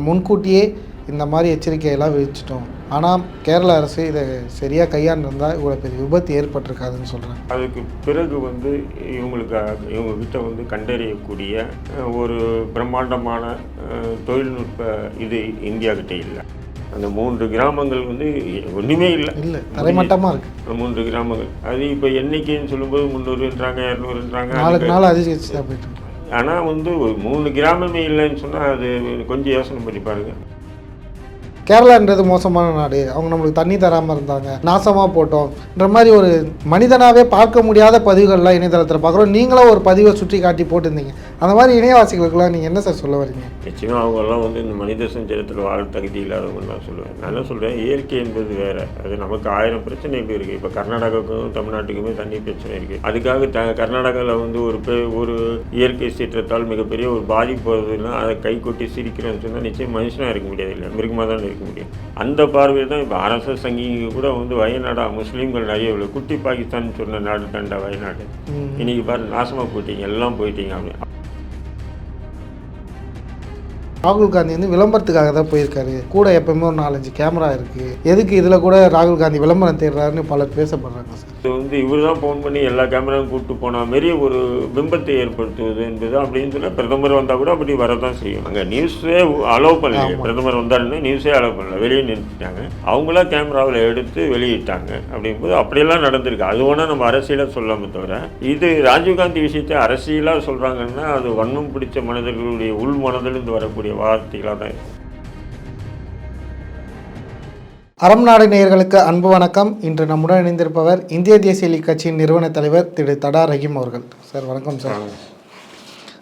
முன்கூட்டியே இந்த மாதிரி எச்சரிக்கையெல்லாம் விதிச்சிட்டோம். ஆனால் கேரள அரசு இதை சரியாக கையாண்டிருந்தால் இவ்வளோ பெரிய விபத்து ஏற்பட்டிருக்காதுன்னு சொல்கிறாங்க அதுக்கு பிறகு வந்து இவங்களுக்கு இவங்க கிட்ட வந்து கண்டறியக்கூடிய ஒரு பிரம்மாண்டமான தொழில்நுட்ப இது இந்தியா கிட்ட இல்லை. அந்த மூன்று கிராமங்கள் வந்து ஒன்றுமே இல்லை. இல்லை தரைமட்டமாக இருக்குது மூன்று கிராமங்கள். அது இப்போ எண்ணிக்கைன்னு சொல்லும்போது முந்நூறுன்றாங்க இரநூறுன்றாங்க நாளுக்கு நாள் அதிகரிச்சுதான் போயிட்டு. ஆனால் வந்து ஒரு மூணு கிராமமே இல்லைன்னு சொன்னால் அது கொஞ்சம் யோசனை பண்ணி பாருங்கள் கேரளான்றது மோசமான நாடு. அவங்க நம்மளுக்கு தண்ணி தராமல் இருந்தாங்க. நாசமாக போட்டோம்ன்ற மாதிரி ஒரு மனிதனாகவே பார்க்க முடியாத பதிவுகள்லாம் இணையதளத்தில் பார்க்குறோம். நீங்களும் ஒரு பதிவை சுற்றி காட்டி போட்டிருந்தீங்க. அந்த மாதிரி இணையவாசிகளுக்கெல்லாம் நீங்கள் என்ன சார் சொல்ல வரீங்க? நிச்சயமாக அவங்கெல்லாம் வந்து இந்த மனித சஞ்சலத்தில் வாழ தகுதி இல்லாதவங்க நான் சொல்லுவேன். நான் என்ன சொல்கிறேன் இயற்கை என்பது வேறு. அது நமக்கு ஆயிரம் பிரச்சனைகள் இருக்குது இப்போ கர்நாடகாவுக்கும் தமிழ்நாட்டுக்குமே தண்ணி பிரச்சனை இருக்குது அதுக்காக த கர்நாடகாவில் வந்து ஒரு பெ ஒரு இயற்கை சீற்றத்தால் மிகப்பெரிய ஒரு பாதிப்பு வருதுன்னா அதை கை கொட்டி சிரிக்கிறேன்னு சொன்னால் நிச்சயம் மனுஷனாக இருக்க முடியாது இல்லை. மிருகமாக தான் இருக்க முடியும். அந்த பார்வையில் தான் இப்போ அரச சங்கிங்க கூட வந்து வயநாடா முஸ்லீம்கள் நிறைய உள்ள குட்டி பாகிஸ்தான் சொன்ன நாடு தாண்டா வயநாடு. ம். இன்னைக்கு பாரு நாசமாக போயிட்டீங்க. எல்லாம் போயிட்டீங்க அப்படி ராகுல் காந்தி வந்து விளம்பரத்துக்காக தான் போயிருக்காரு. கூட எப்பவுமே ஒரு நாலஞ்சு கேமரா இருக்குது எதுக்கு இதில் கூட ராகுல் காந்தி விளம்பரம் தேடுறாருன்னு பலர் பேசப்படுறாங்க சார். இது வந்து இவர் தான் ஃபோன் பண்ணி எல்லா கேமராவும் கூப்பிட்டு போன மாரி ஒரு பிம்பத்தை ஏற்படுத்துவது என்பது அப்படின்னு சொல்ல பிரதமர் வந்தால் கூட அப்படி வரதான் செய்யும். அங்கே நியூஸே அலோவ் பண்ணல பிரதமர் வந்தாருன்னு நியூஸே அலோவ் பண்ணல. வெளியே நிறுத்திட்டாங்க. அவங்களா கேமராவில் எடுத்து வெளியிட்டாங்க அப்படிங்கும்போது அப்படியெல்லாம் நடந்திருக்கு. அது வேணால் நம்ம அரசியலாக சொல்லாம தவிர இது ராஜீவ்காந்தி விஷயத்தை அரசியலாக சொல்கிறாங்கன்னா அது வன்மம் பிடிச்ச மனிதர்களுடைய உள் மனதிலிருந்து வரக்கூடிய வார்த்தைகளாக தான் இருக்கும் அறம் நாடு நேயர்களுக்கு அன்பு வணக்கம். இன்று நம்முடன் இணைந்திருப்பவர் இந்திய தேசிய லீக் கட்சியின் நிறுவன தலைவர் திரு தடா ரஹீம் அவர்கள். சார் வணக்கம் சார்.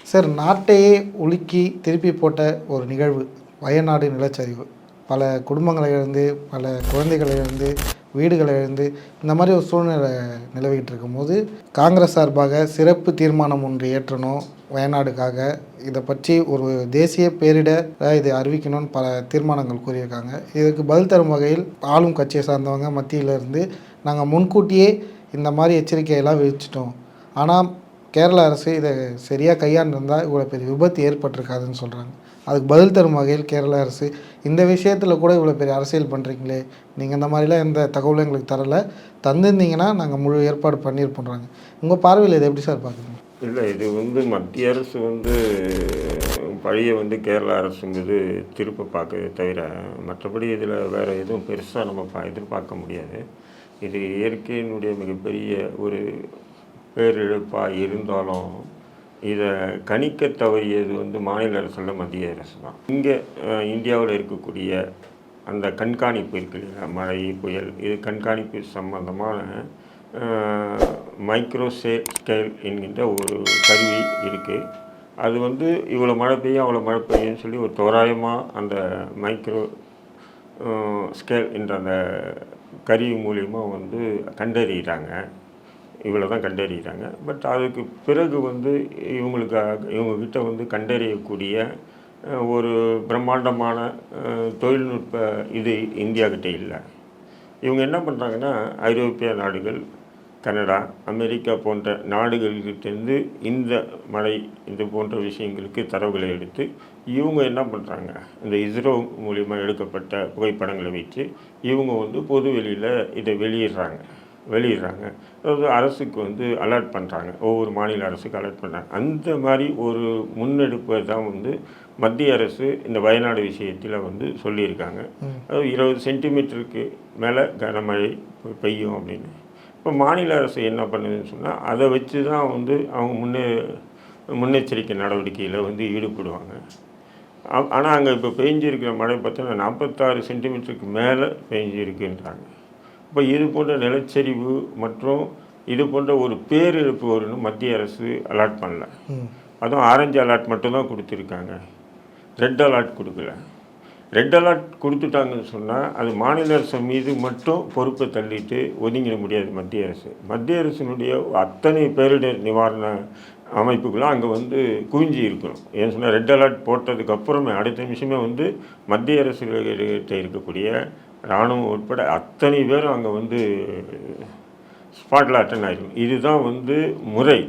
சார் நாட்டையே உலுக்கி திருப்பி போட்ட ஒரு நிகழ்வு வயநாடு நிலச்சரிவு. பல குடும்பங்களிலிருந்து பல குழந்தைகளிலிருந்து வீடுகளை இழந்து இந்த மாதிரி ஒரு சூழ்நிலை நிலவிக்கிட்டு இருக்கும்போது காங்கிரஸ் சார்பாக சிறப்பு தீர்மானம் ஒன்று ஏற்றணும் வயநாடுக்காக. இதை பற்றி ஒரு தேசிய பேரிட இதை அறிவிக்கணும்னு பல தீர்மானங்கள் கூறியிருக்காங்க. இதுக்கு பதில் தரும் வகையில் ஆளும் கட்சியை சார்ந்தவங்க மத்தியிலிருந்து நாங்கள் முன்கூட்டியே இந்த மாதிரி எச்சரிக்கையெல்லாம் விதிச்சிட்டோம். ஆனால் கேரள அரசு இதை சரியாக கையாண்டிருந்தால் இவ்வளோ பெரிய விபத்து ஏற்பட்டிருக்காதுன்னு சொல்கிறாங்க அதுக்கு பதில் தரும் வகையில் கேரள அரசு இந்த விஷயத்தில் கூட இவ்வளோ பெரிய அரசியல் பண்ணுறீங்களே நீங்கள் இந்த மாதிரிலாம் எந்த தகவலும் எங்களுக்கு தரல. தந்திருந்தீங்கன்னா நாங்கள் முழு ஏற்பாடு பண்ணியிருப்போன்றாங்க. உங்கள் பார்வையில் இதை எப்படி சார் பார்க்குறீங்க? இல்லை இது வந்து மத்திய அரசு வந்து பழைய வந்து கேரளா அரசுங்கிறது திருப்ப பார்க்க தவிர மற்றபடி இதில் வேறு எதுவும் பெருசாக நம்ம பா எதிர்பார்க்க முடியாது. இது இயற்கையினுடைய மிகப்பெரிய ஒரு பேரிழப்பாக இருந்தாலும் இதை கணிக்க தவறியது வந்து மாநில அரசுல மத்திய அரசு தான் இங்கே இந்தியாவில் இருக்கக்கூடிய அந்த கண்காணிப்பு இருக்கு இல்லையா? மழை புயல் இது கண்காணிப்பு சம்பந்தமான மைக்ரோ சே ஸ்கேல் என்கின்ற ஒரு கருவி இருக்குது அது வந்து இவ்வளோ மழை பெய்யும் அவ்வளோ மழை பெய்யும்னு சொல்லி ஒரு தோராயமாக அந்த மைக்ரோ ஸ்கேல் என்ற அந்த கருவி மூலியமாக வந்து கண்டறிகிறாங்க இவ்வளோ தான் கண்டறிகிறாங்க. பட் அதுக்கு பிறகு வந்து இவங்களுக்கு இவங்கக்கிட்ட வந்து கண்டறியக்கூடிய ஒரு பிரம்மாண்டமான தொழில்நுட்ப இது இந்தியாக்கிட்ட இல்லை. இவங்க என்ன பண்ணுறாங்கன்னா ஐரோப்பிய நாடுகள் கனடா அமெரிக்கா போன்ற நாடுகள்கிட்டேருந்து இந்த மழை இது போன்ற விஷயங்களுக்கு தரவுகளை எடுத்து இவங்க என்ன பண்ணுறாங்க இந்த இஸ்ரோ மூலிமா எடுக்கப்பட்ட புகைப்படங்களை வச்சு இவங்க வந்து பொது வெளியில் இதை வெளியிடுறாங்க. வெளியிடுறாங்க. அதாவது அரசுக்கு வந்து அலர்ட் பண்ணுறாங்க ஒவ்வொரு மாநில அரசுக்கு அலர்ட் பண்ணுறாங்க அந்த மாதிரி ஒரு முன்னெடுப்பை தான் வந்து மத்திய அரசு இந்த வயநாடு விஷயத்தில் வந்து சொல்லியிருக்காங்க. அதாவது இருபது சென்டிமீட்டருக்கு மேலே கனமழை பெய்யும் அப்படின்னு. இப்போ மாநில அரசு என்ன பண்ணுதுன்னு சொன்னால் அதை வச்சு தான் வந்து அவங்க முன்னே முன்னெச்சரிக்கை நடவடிக்கையில் வந்து ஈடுபடுவாங்க. ஆனால் அங்கே இப்போ பெஞ்சிருக்கிற மழை பார்த்தீங்கன்னா நாற்பத்தாறு சென்டிமீட்டருக்கு மேலே பெஞ்சிருக்குன்றாங்க. இப்போ இது போன்ற நிலச்சரிவு மற்றும் இது போன்ற ஒரு பேரிழப்பு வரும்னு மத்திய அரசு அலாட் பண்ணல. அதுவும் ஆரஞ்சு அலர்ட் மட்டும்தான் கொடுத்துருக்காங்க. ரெட் அலர்ட் கொடுக்கல. ரெட் அலர்ட் கொடுத்துட்டாங்கன்னு சொன்னால் அது மாநில அரசு மீது மட்டும் பொறுப்பை தள்ளிட்டு ஒதுங்கிட முடியாது மத்திய அரசு. மத்திய அரசினுடைய அத்தனை பேரிடர் நிவாரண அமைப்புகளும் அங்கே வந்து குவிஞ்சி இருக்கணும். ஏன்னு சொன்னால் ரெட் அலர்ட் போட்டதுக்கு அப்புறமே அடுத்த நிமிஷமே வந்து மத்திய அரசு இருக்கக்கூடிய இராணுவம் உட்பட அத்தனை பேரும் அங்கே வந்து ஸ்பாட்டில் அட்டன் ஆகிருக்கும் இதுதான் வந்து முறை.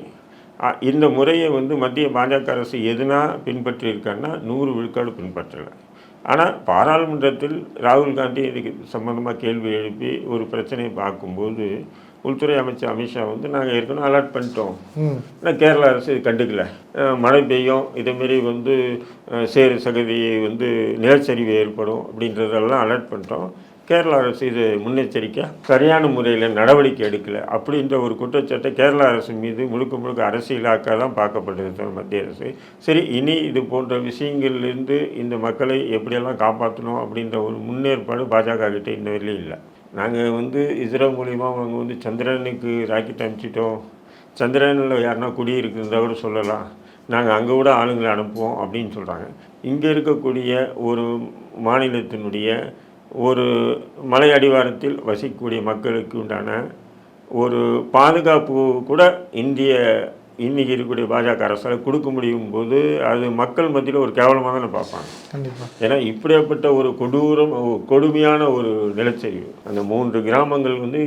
இந்த முறையை வந்து மத்திய பாஜக அரசு எதுனா பின்பற்றியிருக்காங்கன்னா நூறு விழுக்காடு பின்பற்றலை. ஆனால் பாராளுமன்றத்தில் ராகுல் காந்தி இதுக்கு சம்மந்தமாக கேள்வி எழுப்பி ஒரு பிரச்சனையை பார்க்கும்போது உள்துறை அமைச்சர் அமித்ஷா வந்து நாங்கள் ஏற்கனவே அலர்ட் பண்ணிட்டோம். ஆனால் கேரளா அரசு இது கண்டுக்கல. மழை பெய்யும் இதேமாரி வந்து சேறு சகதி வந்து நிலச்சரிவு ஏற்படும் அப்படின்றதெல்லாம் அலர்ட் பண்ணிட்டோம். கேரளா அரசு இது முன்னெச்சரிக்கை சரியான முறையில் நடவடிக்கை எடுக்கல அப்படின்ற ஒரு குற்றச்சாட்டை கேரளா அரசு மீது முழுக்க முழுக்க அரசியலாக்க தான் பார்க்கப்படுது மத்திய அரசு. சரி இனி இது போன்ற விஷயங்கள்லேருந்து இந்த மக்களை எப்படியெல்லாம் காப்பாற்றணும் அப்படின்ற ஒரு முன்னேற்பாடு பாஜக கிட்ட இன்ன வரையிலும் இல்லை. நாங்கள் வந்து இஸ்ரோ மூலிமா அவங்க வந்து சந்திரனுக்கு ராக்கெட் அனுப்பிச்சிட்டோம். சந்திரனில் யாருன்னா குடியிருக்கிறதா கூட சொல்லலாம். நாங்கள் அங்கே கூட ஆளுங்களை அனுப்புவோம் அப்படின்னு சொல்கிறாங்க இங்கே இருக்கக்கூடிய ஒரு மாநிலத்தினுடைய ஒரு மலை அடிவாரத்தில் வசிக்கக்கூடிய மக்களுக்கு உண்டான ஒரு பாதுகாப்பு கூட இந்திய இன்னைக்கு இருக்கக்கூடிய பாஜக அரசால் கொடுக்க முடியும் போது அது மக்கள் மத்தியில் ஒரு கேவலமாக தானே பார்ப்பாங்க. கண்டிப்பாக ஏன்னா இப்படியாப்பட்ட ஒரு கொடூரம் கொடுமையான ஒரு நிலச்சரிவு அந்த மூன்று கிராமங்கள் வந்து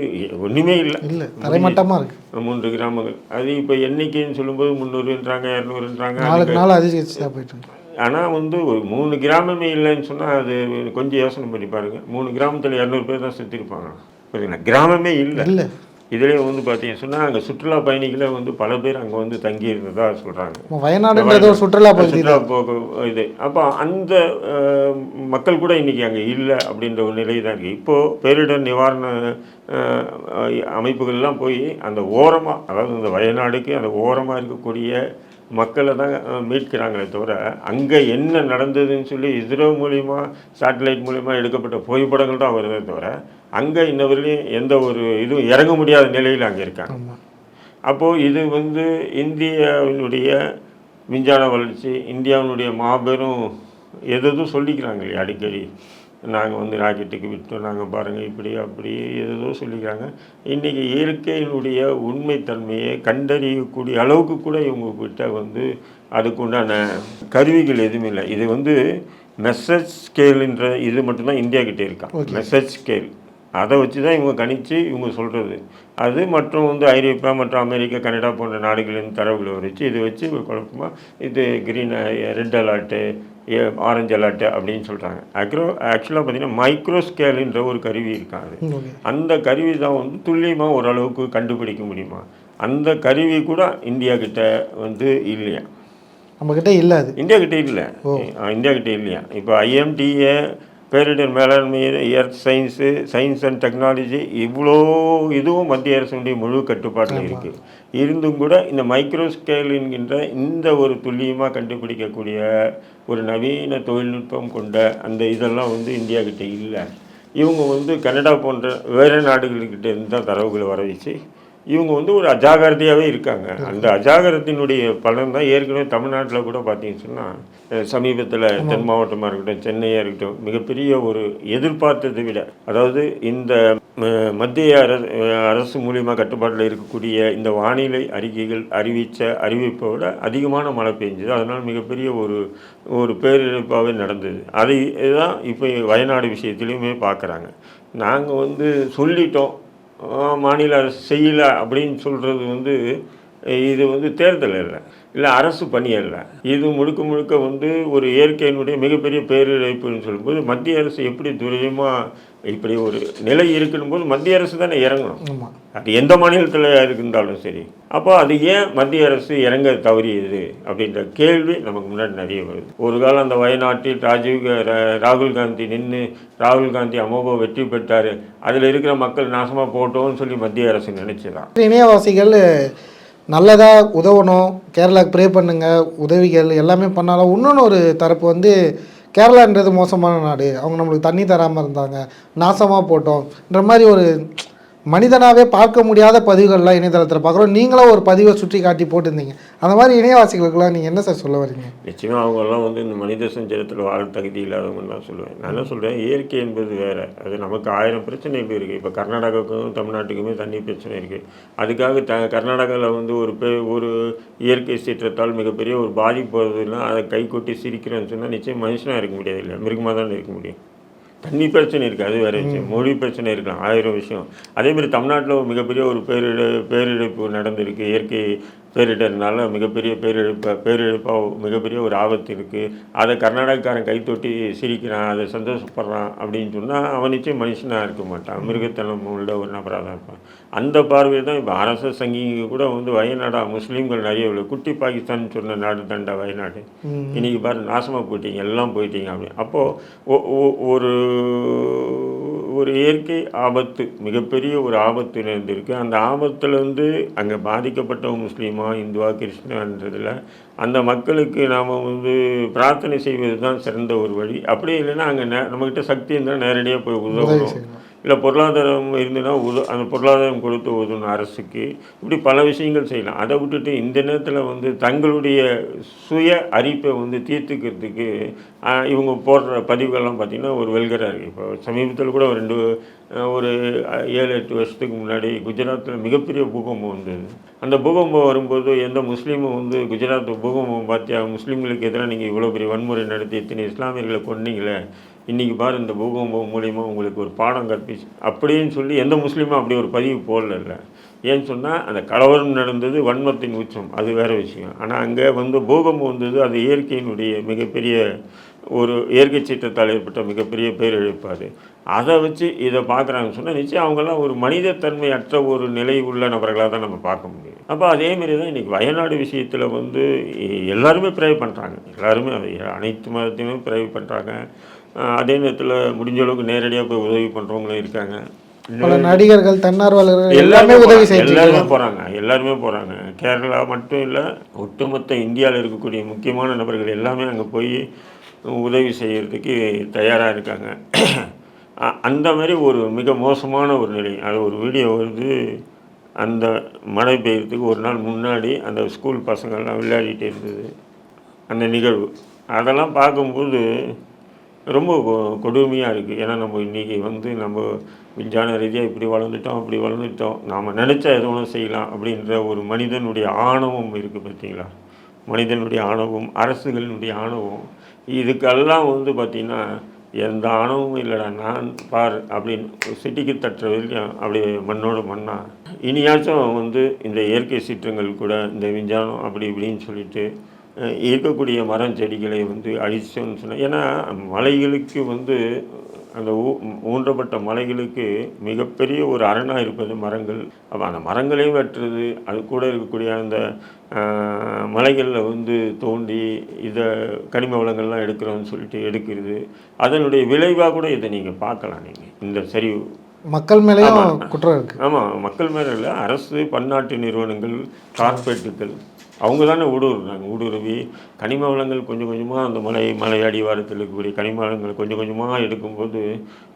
ஒன்றுமே இல்லை. இல்லை தரைமட்டமாக இருக்குது மூன்று கிராமங்கள். அது இப்போ எண்ணிக்கைன்னு சொல்லும்போது முந்நூறுன்றாங்க இரநூறுன்றாங்க நாளுக்கு நாள் அதிகரிச்சு போயிட்டு ஆனால் வந்து ஒரு மூணு கிராமமே இல்லைன்னு சொன்னால் அது கொஞ்சம் யோசனை பண்ணி பாருங்க. மூணு கிராமத்தில் இரநூறு பேர் தான் செத்துருப்பாங்க. புரியுதுங்களா? கிராமமே இல்லை. இல்லை. இதுலேயே வந்து பார்த்தீங்கன்னு சொன்னால் அங்கே சுற்றுலா பயணிகளே வந்து பல பேர் அங்கே வந்து தங்கி இருந்ததா சொல்கிறாங்க வயநாடுன்றது சுற்றுலா சுற்றுலா போக இது. அப்போ அந்த மக்கள் கூட இன்றைக்கி அங்கே இல்லை அப்படின்ற ஒரு நிலை தான் இருக்குது இப்போது பேரிடர் நிவாரண அமைப்புகள்லாம் போய் அந்த ஓரமாக அதாவது இந்த வயநாடுக்கு அந்த ஓரமாக இருக்கக்கூடிய மக்களை தான் மீட்கிறாங்களே தவிர அங்கே என்ன நடந்ததுன்னு சொல்லி இஸ்ரோ மூலிமா சேட்டலைட் மூலிமா எடுக்கப்பட்ட புகைப்படங்கள் தான் வருதே தவிர அங்கே இன்ன வரையிலும் எந்த ஒரு இதுவும் இறங்க முடியாத நிலையில் அங்கே இருக்காங்க. அப்போது இது வந்து இந்தியாவினுடைய விஞ்ஞான வளர்ச்சி இந்தியாவினுடைய மாபெரும் எதோ சொல்லிக்கிறாங்க இல்லையா? அடிக்கடி நாங்கள் வந்து ராக்கெட்டுக்கு விட்டோம் நாங்கள் பாருங்கள் இப்படி அப்படி எதோ சொல்லிக்கிறாங்க. இன்றைக்கி இயற்கையினுடைய உண்மைத்தன்மையை கண்டறியக்கூடிய அளவுக்கு கூட இவங்க கிட்ட வந்து அதுக்குண்டான கருவிகள் எதுவுமே இல்லை. இது வந்து மெசேஜ் ஸ்கேலுன்ற இது மட்டும்தான் இந்தியா கிட்டே இருக்கான் மெசேஜ் ஸ்கேல். அதை வச்சு தான் இவங்க கணிச்சு இவங்க சொல்கிறது அது மற்றும் வந்து ஐரோப்பா மற்றும் அமெரிக்கா கனடா போன்ற நாடுகளின் தரவுகளை வச்சு இது வச்சு குழப்பமாக இது green red alert orange alert அப்படின்னு சொல்கிறாங்க அக்ரோ ஆக்சுவலாக பார்த்தீங்கன்னா மைக்ரோ ஸ்கேலுன்ற ஒரு கருவி இருக்காது. அந்த கருவி தான் வந்து துல்லியமாக ஓரளவுக்கு கண்டுபிடிக்க முடியுமா? அந்த கருவி கூட இந்தியா கிட்ட வந்து இல்லையா? நம்மக்கிட்ட இல்லை அது. இந்தியா கிட்ட இல்லை. இந்தியா கிட்ட இல்லையா? இப்போ ஐஎம்டிஏ பேரிடர் மேலாண்மை earth science science and technology இவ்வளோ இதுவும் மத்திய அரசுடைய முழு கட்டுப்பாட்டில் இருக்குது இருந்தும் கூட இந்த மைக்ரோ ஸ்கேல் என்கின்ற இந்த ஒரு துல்லியமாக கண்டுபிடிக்கக்கூடிய ஒரு நவீன தொழில்நுட்பம் கொண்ட அந்த இதெல்லாம் வந்து இந்தியா கிட்ட இல்லை. இவங்க வந்து கனடா போன்ற வேறு நாடுகள்கிட்ட இருந்து தான் தரவுகளை வர வச்சு இவங்க வந்து ஒரு அஜாகிரதையாகவே இருக்காங்க. அந்த அஜாகிரத்தினுடைய பலன் தான் ஏற்கனவே தமிழ்நாட்டில் கூட பார்த்தீங்கன்னு சொன்னால் சமீபத்தில் தென் மாவட்டமாக இருக்கட்டும் சென்னையாக இருக்கட்டும் மிகப்பெரிய ஒரு எதிர்பார்த்ததை விட அதாவது இந்த மத்திய அரசு அரசு மூலியமாக கட்டுப்பாட்டில் இருக்கக்கூடிய இந்த வானிலை அறிக்கைகள் அறிவித்த அறிவிப்பை விட அதிகமான மழை பெஞ்சது. அதனால் மிகப்பெரிய ஒரு ஒரு பேரிழப்பாகவே நடந்தது. அதை தான் இப்போ வயநாடு விஷயத்துலையுமே பார்க்குறாங்க. நாங்கள் வந்து சொல்லிட்டோம். மாநில அரசு செய்யலை அப்படின்னு சொல்கிறது வந்து இது வந்து தேர்தல் இல்லை இல்லை அரசு பணி அல்ல. இது முழுக்க முழுக்க வந்து ஒரு இயற்கையினுடைய மிகப்பெரிய பேரிழப்புன்னு சொல்லும்போது மத்திய அரசு எப்படி துரிதமாக இப்படி ஒரு நிலை இருக்கணும் போது மத்திய அரசு தானே இறங்கணும். அது எந்த மாநிலத்தில் இருந்தாலும் சரி. அப்போ அது ஏன் மத்திய அரசு இறங்க தவறியது அப்படின்ற கேள்வி நமக்கு முன்னாடி நிறைய வருது. ஒரு காலம் அந்த வயநாட்டில் ராஜீவ் ராகுல் காந்தி நின்று ராகுல் காந்தி அமோக வெற்றி பெற்றார். அதில் இருக்கிற மக்கள் நாசமாக போட்டோம்னு சொல்லி மத்திய அரசு நினைச்சதான். இணையவாசிகள் நல்லதாக உதவணும். கேரளாவுக்கு ப்ரே பண்ணுங்கள் உதவிகள் எல்லாமே பண்ணாலும் இன்னொன்று ஒரு தரப்பு வந்து கேரளான்றது மோசமான நாடு. அவங்க நம்மளுக்கு தண்ணி தராமல் இருந்தாங்க. நாசமாக போட்டோம்ன்ற மாதிரி ஒரு மனிதனாகவே பார்க்க முடியாத பதிவுகள்லாம் இணையதளத்தில் பார்க்குறோம். நீங்களும் ஒரு பதிவை சுற்றி காட்டி போட்டிருந்தீங்க. அந்த மாதிரி இணையவாசிகளுக்கெல்லாம் நீங்கள் என்ன சார் சொல்ல வரீங்க? நிச்சயமாக அவங்கெல்லாம் வந்து இந்த மனித சஞ்சலத்தில் வாழ தகுதி இல்லாதவங்கன்னு தான் சொல்லுவேன். நான் என்ன சொல்கிறேன் இயற்கை என்பது வேறு. அது நமக்கு ஆயிரம் பிரச்சனைகள் இருக்குது இப்போ கர்நாடகாவுக்கும் தமிழ்நாட்டுக்குமே தண்ணி பிரச்சனை இருக்குது அதுக்காக த கர்நாடகாவில் வந்து ஒரு பெ ஒரு இயற்கை சீற்றத்தால் மிகப்பெரிய ஒரு பாதிப்பு வருதுன்னா அதை கை கொட்டி சிரிக்கிறேன்னு சொன்னால் நிச்சயம் மனுஷனாக இருக்க முடியாது இல்லை. மிருகமாக தானே இருக்க முடியும். தண்ணி பிரச்சனை இருக்குது அது வேறு விஷயம். மொழி பிரச்சனை இருக்கலாம் ஆயிரம் விஷயம். அதே மாதிரி தமிழ்நாட்டில் மிகப்பெரிய ஒரு பேரிட பேரிழப்பு நடந்திருக்கு. இயற்கை பேரிடர்னால மிகப்பெரிய பேரிழப்ப பேரிழப்பாக மிகப்பெரிய ஒரு ஆபத்து இருக்குது அதை கர்நாடகக்காரன் கைத்தொட்டி சிரிக்கிறான் அதை சந்தோஷப்படுறான் அப்படின்னு சொன்னால் அவன் நிச்சயம் மனுஷனாக இருக்க மாட்டான். மிருகத்தனம் உள்ள ஒரு நபராக தான் இருப்பான். அந்த பார்வை தான் இப்போ ஆர்எஸ்எஸ் சங்கிங்க கூட வந்து வயநாடா முஸ்லீம்கள் நிறைய உள்ள குட்டி பாகிஸ்தான் சொன்ன நாடு தாண்டா வயநாடு. இன்னைக்கு பாரு நாசமாக போயிட்டீங்க எல்லாம் போயிட்டீங்க அப்படி அப்போது ஒரு ஒரு இயற்கை ஆபத்து மிகப்பெரிய ஒரு ஆபத்து இருந்திருக்கு அந்த ஆபத்துலேருந்து அங்கே பாதிக்கப்பட்டவங்க முஸ்லீமா இந்துவா கிருஷ்ணான்றதில் அந்த மக்களுக்கு நாம் வந்து பிரார்த்தனை செய்வது தான் சிறந்த ஒரு வழி. அப்படி இல்லைன்னா அங்கே நே நம்மக்கிட்ட சக்தி இருந்தால் நேரடியாக போய் உதவணும். இல்லை பொருளாதாரம் இருந்துன்னா உத அந்த பொருளாதாரம் கொடுத்து உதணும் அரசுக்கு. இப்படி பல விஷயங்கள் செய்யலாம். அதை விட்டுட்டு இந்த நேரத்தில் வந்து தங்களுடைய சுய அறிப்பை வந்து தீர்த்துக்கிறதுக்கு இவங்க போடுற பதிவுகள்லாம் பார்த்திங்கன்னா ஒரு வெல்கராக இருக்குது இப்போ சமீபத்தில் கூட ஒரு ரெண்டு ஒரு ஏழு எட்டு வருஷத்துக்கு முன்னாடி குஜராத்தில் மிகப்பெரிய பூகம்பம் வந்தது. அந்த பூகம்பம் வரும்போது எந்த முஸ்லீமும் வந்து குஜராத் பூகம்பம் பார்த்தியா? முஸ்லீம்களுக்கு எதிராக நீங்கள் இவ்வளோ பெரிய வன்முறை நடத்தி இத்தனை இஸ்லாமியர்களை கொண்டீங்களே இன்றைக்கி பாரு இந்த பூகம்பம் மூலிமா உங்களுக்கு ஒரு பாடம் கற்பிச்சு அப்படின்னு சொல்லி எந்த முஸ்லீமும் அப்படி ஒரு பதிவு போடல ஏன்னு சொன்னால் அந்த கலவரம் நடந்தது வன்மத்தின் உச்சம் அது வேறு விஷயம். ஆனால் அங்கே வந்து பூகம்பம் வந்தது அது இயற்கையினுடைய மிகப்பெரிய ஒரு இயற்கை சீற்றத்தால் ஏற்பட்ட மிகப்பெரிய பேரிழப்பு அது. அதை வச்சு இதை பார்க்குறாங்கன்னு சொன்னால் நிச்சயம் அவங்கெல்லாம் ஒரு மனிதத்தன்மை அற்ற ஒரு நிலை உள்ள நபர்களாக தான் நம்ம பார்க்க முடியும். அப்போ அதேமாரி தான் இன்றைக்கி வயநாடு விஷயத்தில் வந்து எல்லாருமே ப்ரேவ் பண்ணுறாங்க எல்லாருமே அதை அனைத்து மதத்தையுமே ப்ரேவ் பண்ணுறாங்க அதே நேரத்தில் முடிஞ்ச அளவுக்கு நேரடியாக போய் உதவி பண்ணுறவங்களும் இருக்காங்க. பல நடிகர்கள் தன்னார்வலர்கள் எல்லாமே எல்லாருமே உதவி. செய்யறாங்க எல்லாருமே போகிறாங்க எல்லாருமே போகிறாங்க கேரளா மட்டும் இல்லை ஒட்டுமொத்த இந்தியாவில் இருக்கக்கூடிய முக்கியமான நபர்கள் எல்லாமே அங்கே போய் உதவி செய்யறதுக்கு தயாராக இருக்காங்க. அந்த மாதிரி ஒரு மிக மோசமான ஒரு நிலை. அது ஒரு வீடியோ வருது. அந்த மழை பெய்யறதுக்கு ஒரு நாள் முன்னாடி அந்த ஸ்கூல் பசங்கள்லாம் விளையாடிட்டு இருந்தது. அந்த நிகழ்வு. அதெல்லாம் பார்க்கும்போது ரொம்ப கொ- கொடுமையாக இருக்குது ஏன்னா நம்ம இன்றைக்கி வந்து நம்ம விஞ்ஞான ரீதியாக இப்படி வளர்ந்துட்டோம் அப்படி வளர்ந்துட்டோம். நாம் நினச்சா எது ஒன்றும் செய்யலாம் அப்படின்ற ஒரு மனிதனுடைய ஆணவம் இருக்குது பார்த்தீங்களா? மனிதனுடைய ஆணவம் அரசுகளினுடைய ஆணவம். இதுக்கெல்லாம் வந்து பார்த்திங்கன்னா எந்த ஆணவமும் இல்லைடா. நான் பார் அப்படின்னு சிட்டிக்கு தட்டுற வரைக்கும் அப்படி மண்ணோடு மண்ணா. இனியாச்சும் வந்து இந்த இயற்கை சீற்றங்கள் கூட இந்த விஞ்ஞானம் அப்படி இப்படின்னு சொல்லிட்டு இருக்கக்கூடிய மரம் செடிகளை வந்து அழிச்சோன்னு சொன்னால் ஏன்னா மலைகளுக்கு வந்து அந்த ஊ ஊன்றப்பட்ட மலைகளுக்கு மிகப்பெரிய ஒரு அரணாக இருப்பது மரங்கள். அப்போ அந்த மரங்களையும் வெட்டுறது அது கூட இருக்கக்கூடிய அந்த மலைகளில் வந்து தோண்டி இதை கனிம வளங்கள்லாம் எடுக்கிறோம்னு சொல்லிட்டு எடுக்கிறது. அதனுடைய விளைவாக கூட இதை நீங்கள் பார்க்கலாம் நீங்கள் இந்த சரிவு. மக்கள் மேலேயும் குற்றம் இருக்கு. ஆமாம் மக்கள் மேலே இல்லை அரசு பன்னாட்டு நிறுவனங்கள் கார்ப்பரேட்டுகள் அவங்க தானே ஊடுருவுறாங்க ஊடுருவி கனிம வளங்கள் கொஞ்சம் கொஞ்சமாக அந்த மலை மலை அடிவாரத்தில் இருக்கக்கூடிய கனிம வளங்கள் கொஞ்சம் கொஞ்சமாக எடுக்கும்போது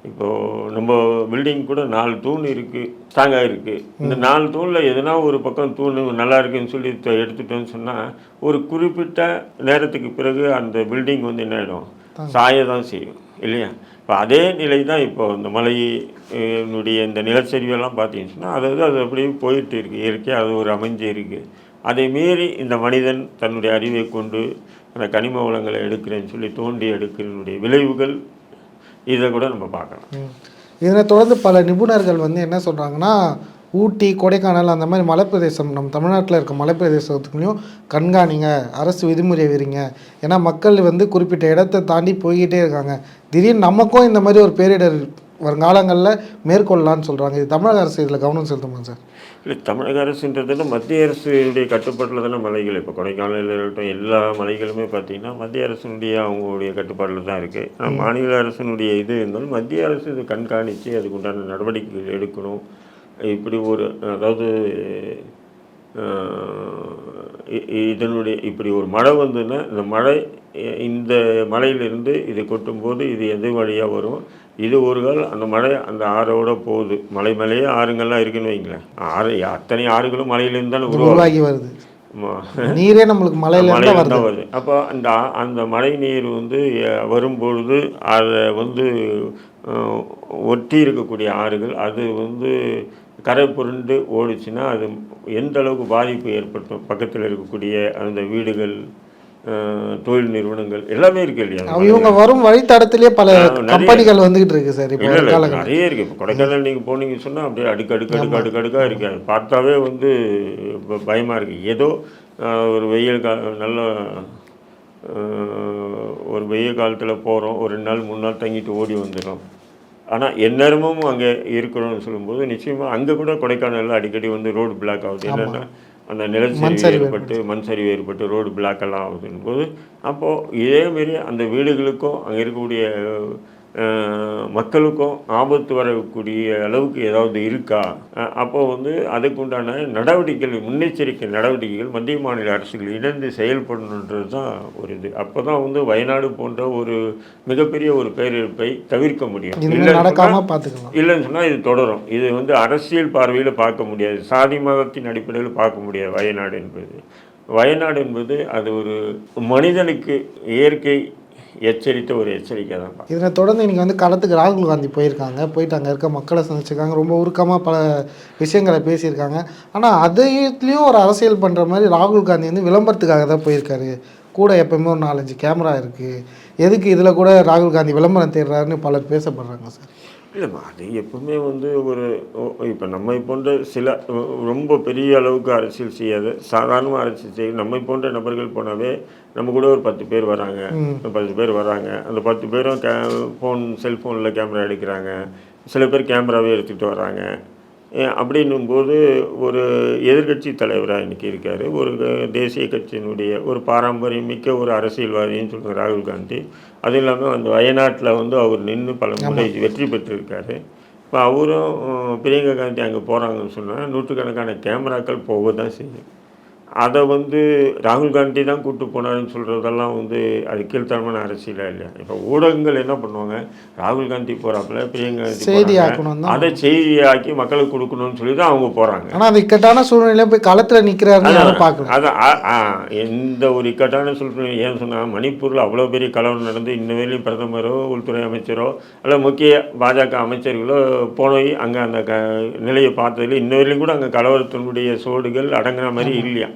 இப்போது நம்ம பில்டிங் கூட நாலு தூண் இருக்குது ஸ்ட்ராங்காக இருக்குது இந்த நாலு தூணில் எதுனா ஒரு பக்கம் தூண் நல்லா இருக்குன்னு சொல்லி எடுத்துட்டோம்னு சொன்னால் ஒரு குறிப்பிட்ட நேரத்துக்கு பிறகு அந்த பில்டிங் வந்து என்ன ஆகிடும் சாய தான் செய்யும் இல்லையா? இப்போ அதே நிலை தான் இப்போ இந்த மலையினுடைய இந்த நிலச்சரிவெல்லாம் பார்த்தீங்கன்னு சொன்னால் அதாவது அது அப்படியே போயிட்டு இருக்குது இயற்கையாக அது ஒரு அமைஞ்சு இருக்குது அதை மீறி இந்த மனிதன் தன்னுடைய அறிவை கொண்டு அந்த கனிம வளங்களை எடுக்கிறேன்னு சொல்லி தோண்டி எடுக்கிறனுடைய விளைவுகள் இதை கூட நம்ம பார்க்கலாம். இதனை தொடர்ந்து பல நிபுணர்கள் வந்து என்ன சொல்கிறாங்கன்னா ஊட்டி கொடைக்கானல் அந்த மாதிரி மலைப்பிரதேசம் நம்ம தமிழ்நாட்டில் இருக்க மலைப்பிரதேசத்துக்குள்ளேயும் கண்காணிங்க அரசு விதிமுறை விரிங்க ஏன்னா மக்கள் வந்து குறிப்பிட்ட இடத்தை தாண்டி போய்கிட்டே இருக்காங்க. திடீர்னு நமக்கும் இந்த மாதிரி ஒரு பேரிடர் வருங்காலங்களில் மேற்கொள்ளலாம்னு சொல்கிறாங்க இது தமிழக அரசு இதில் கவனம் செலுத்துமா சார்? இல்லை தமிழக அரசுன்றது வந்து மத்திய அரசுடைய கட்டுப்பாட்டில் தானே மலைகள். இப்போ கொடைக்கானலில் இருக்கட்டும் எல்லா மலைகளுமே பார்த்தீங்கன்னா மத்திய அரசினுடைய அவங்களுடைய கட்டுப்பாட்டில் தான் இருக்குது ஆனால் மாநில அரசினுடைய இது இருந்தாலும் மத்திய அரசு இது கண்காணித்து அதுக்கு உண்டான நடவடிக்கைகள் எடுக்கணும். இப்படி ஒரு அதாவது இதனுடைய இப்படி ஒரு மழை வந்ததுன்னா இந்த மழை இந்த மலையிலிருந்து இது கொட்டும்போது இது எது வழியாக வரும்? இது ஒரு கால் அந்த மழை அந்த ஆறோட போகுது. மலை மேலேயே ஆறுங்கள்லாம் இருக்குன்னு வைங்களேன். ஆறு அத்தனை ஆறுகளும் மலையிலேருந்து தானே உருவாகி வருது. நீரே நம்மளுக்கு மலையில தான் வருது. அப்போ அந்த அந்த மழை நீர் வந்து வரும்பொழுது அதை வந்து ஒட்டி இருக்கக்கூடிய ஆறுகள் அது வந்து கரை புரண்டு ஓடிச்சுன்னா அது எந்த அளவுக்கு பாதிப்பு ஏற்படுத்தும்? பக்கத்தில் இருக்கக்கூடிய அந்த வீடுகள் தொழில் நிறுவனங்கள் எல்லாமே இருக்கு இல்லையா? இவங்க வரும் வழித்தடத்திலே பல கம்பெனிகள் வந்துகிட்டு இருக்கு சார் இப்போ நிறைய இருக்கு. இப்போ கொடைக்கானல் நீங்கள் போனீங்க சொன்னால் அப்படியே அடுக்கு அடுக்கு அடுக்கு அடுக்கு அடுக்காக இருக்கு. பார்த்தாவே வந்து ப- பயமா இருக்கு. ஏதோ ஒரு வெயில் கா நல்ல ஒரு வெயில் காலத்தில் போகிறோம் ஒரு ரெண்டு நாள் மூணு நாள் தங்கிட்டு ஓடி வந்துடும் ஆனால் எந்நேரமும் அங்கே இருக்கிறோம்னு சொல்லும்போது நிச்சயமாக அங்கே கூட கொடைக்கானலில் அடிக்கடி வந்து ரோடு பிளாக் ஆகுது. என்னென்னா அந்த நிலச்சரிவு சரிவு ஏற்பட்டு மண் சரிவு ஏற்பட்டு ரோடு பிளாக் எல்லாம் ஆகுதுன்னு போது அப்போது இதேமாரி அந்த வீடுகளுக்கும் அங்கே இருக்கக்கூடிய மக்களுக்கும் ஆபத்து வரக்கூடிய அளவுக்கு ஏதாவது இருக்கா? அப்போ வந்து அதுக்குண்டான நடவடிக்கைகள் முன்னெச்சரிக்கை நடவடிக்கைகள் மத்திய மாநில அரசுகள் இணைந்து செயல்படணுன்றது தான் ஒரு இது. அப்போ தான் வந்து வயநாடு போன்ற ஒரு மிகப்பெரிய ஒரு பேரிழப்பை தவிர்க்க முடியும். இல்லைன்னு சொன்னால் இது தொடரும். இது வந்து அரசியல் பார்வையில் பார்க்க முடியாது. சாதி மதத்தின் அடிப்படையில் பார்க்க முடியாது வயநாடு என்பது. வயநாடு என்பது அது ஒரு மனிதனுக்கு இயற்கை எச்சரித்த ஒரு எச்சரிக்கை தான் இதனை தொடர்ந்து இன்னைக்கு வந்து களத்துக்கு ராகுல் காந்தி போயிருக்காங்க. போயிட்டு அங்கே இருக்க மக்களை சந்திச்சிருக்காங்க. ரொம்ப உருக்கமாக பல விஷயங்களை பேசியிருக்காங்க. ஆனால் அதையும் ஒரு அரசியல் பண்ணுற மாதிரி ராகுல் காந்தி வந்து விளம்பரத்துக்காக தான் போயிருக்காரு. கூட எப்பவுமே ஒரு நாலஞ்சு கேமரா இருக்குது எதுக்கு இதில் கூட ராகுல் காந்தி விளம்பரம் தேடுறாருன்னு பலர் பேசப்படுறாங்க சார். இல்லைம்மா அது எப்பவுமே வந்து ஒரு இப்போ நம்மை போன்ற சில ரொம்ப பெரிய அளவுக்கு அரசியல் செய்யாத சாதாரண அரசியல் செய்ய நம்மை போன்ற நபர்கள் போனாவே நம்ம கூட ஒரு பத்து பேர் வராங்க. பத்து பேர் வராங்க. அந்த பத்து பேரும் கே ஃபோன் செல்ஃபோனில் கேமரா எடுக்கிறாங்க. சில பேர் கேமராவே எடுத்துகிட்டு வராங்க. அப்படின்னும்போது ஒரு எதிர்க்கட்சி தலைவராக இன்னைக்கு இருக்கார். ஒரு தேசிய கட்சியினுடைய ஒரு பாரம்பரியம் மிக்க ஒரு அரசியல்வாதின்னு சொல்லுங்க ராகுல் காந்தி. அதுவும் இல்லாமல் அந்த வயநாட்டில் வந்து அவர் நின்று பல முறை வெற்றி பெற்றிருக்காரு. இப்போ அவரும் பிரியங்கா காந்தி அங்கே போகிறாங்கன்னு சொன்னால் நூற்றுக்கணக்கான கேமராக்கள் போக தான் செய்யும். அதை வந்து ராகுல் காந்தி தான் கூட்டு போனாருன்னு சொல்கிறதெல்லாம் வந்து அது கீழ்த்தரமான அரசியலாக இல்லையா? இப்போ ஊடகங்கள் என்ன பண்ணுவாங்க? ராகுல் காந்தி போகிறாப்புல பிரியங்கா செய்தி அதை செய்தியாக்கி மக்களுக்கு கொடுக்கணும்னு சொல்லி தான் அவங்க போகிறாங்க ஆனால் அது இக்கட்டான சூழ்நிலையில போய் களத்தில் நிற்கிறாருன்னு யாரும் பார்க்கல. அதான் எந்த ஒரு இக்கட்டான சொல்கிறேன் ஏன் சொன்னால் மணிப்பூரில் அவ்வளோ பெரிய கலவரம் நடந்து இன்ன வரையிலும் பிரதமரோ உள்துறை அமைச்சரோ அல்ல முக்கிய பாஜக அமைச்சர்களோ போய் அங்கே அந்த க நிலையை பார்த்ததில் இன்ன வரையிலும் கூட அங்கே கலவரத்தினுடைய சோடுகள் அடங்குன மாதிரி இல்லையா?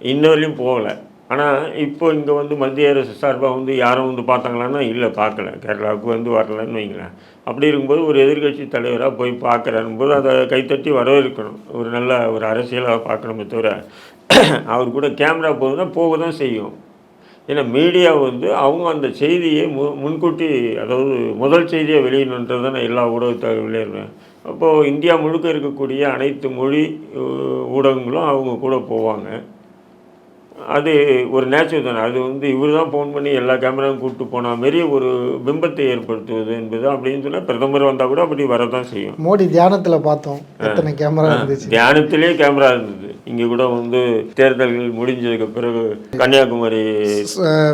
இன்ன வரையும் போகலை. ஆனால் இப்போ இங்கே வந்து மத்திய அரசு சார்பாக வந்து யாரும் வந்து பார்த்தாங்களான்னா இல்லை பார்க்கல. கேரளாவுக்கு வந்து வரலன்னு வைங்களேன். அப்படி இருக்கும்போது ஒரு எதிர்க்கட்சி தலைவராக போய் பார்க்குறாருன்னு போது அதை கைத்தட்டி வரவேற்கணும். ஒரு நல்ல ஒரு அரசியலாக பார்க்கணுமே தவிர அவர் கூட கேமரா போகுதுன்னா போக தான் செய்யும். ஏன்னா மீடியா வந்து அவங்க அந்த செய்தியை மு முன்கூட்டி அதாவது முதல் செய்தியை வெளியிடணுன்றது தானே எல்லா ஊடகத்தால் வெளியிடுறேன் அப்போது இந்தியா முழுக்க இருக்கக்கூடிய அனைத்து மொழி ஊடகங்களும் அவங்க கூட போவாங்க. அது ஒரு நேச்சுரல் தானே. அது வந்து இவர் தான் ஃபோன் பண்ணி எல்லா கேமராவும் கூப்பிட்டு போன மாரி ஒரு பிம்பத்தை ஏற்படுத்துவது என்பது அப்படின்னு சொன்னால் பிரதமர் வந்தால் கூட அப்படி வரதான் செய்யும். மோடி தியானத்தில் பார்த்தோம். எத்தனை கேமரா இருந்துச்சு? தியானத்திலே கேமரா இருந்தது. இங்கே கூட வந்து தேர்தல்கள் முடிஞ்சதுக்கு பிறகு கன்னியாகுமரி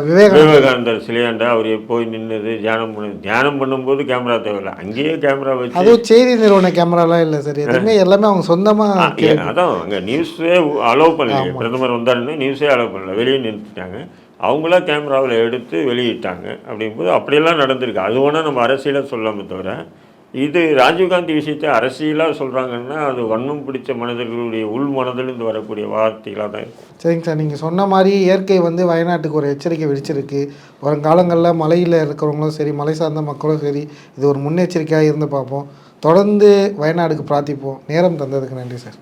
விவேகானந்தர். சிலையாண்டா அவர் போய் நின்னது? தியானம் பண்ண தியானம் பண்ணும்போது கேமரா தேவையில்லை. அங்கேயே கேமரா வச்சு அதுவும் செய்தி நிறுவன கேமராலாம் இல்லை சார். எதுவுமே எல்லாமே அவங்க சொந்தமாக அதான் அங்கே நியூஸே அலோவ் பண்ணலையே. பிரதமர் வந்தாருன்னு நியூஸே அலோவ் பண்ணல வெளியே நிறுத்திட்டாங்க. அவங்களா கேமராவில் எடுத்து வெளியிட்டாங்க. அப்படிங்கும்போது அப்படியெல்லாம் நடந்திருக்கு. அது வேணால் நம்ம அரசியலாக சொல்லாமல் தவிர இது ராஜீவ்காந்தி விஷயத்தை அரசியலாக சொல்கிறாங்கன்னா அது வன்மம் பிடிச்ச மனிதர்களுடைய உள் மனதிலிருந்து வரக்கூடிய வார்த்தைகளாக தான் இருக்கும். சரிங்க சார் நீங்கள் சொன்ன மாதிரி இயற்கை வந்து வயநாட்டுக்கு ஒரு எச்சரிக்கை விடுச்சிருக்கு வருங்காலங்களில் மலையில் இருக்கிறவங்களும் சரி மலை சார்ந்த மக்களும் சரி இது ஒரு முன்னெச்சரிக்கையாக இருந்து பார்ப்போம். தொடர்ந்து வயநாடுக்கு பிரார்த்திப்போம். நேரம் தந்ததுக்கு நன்றி சார்.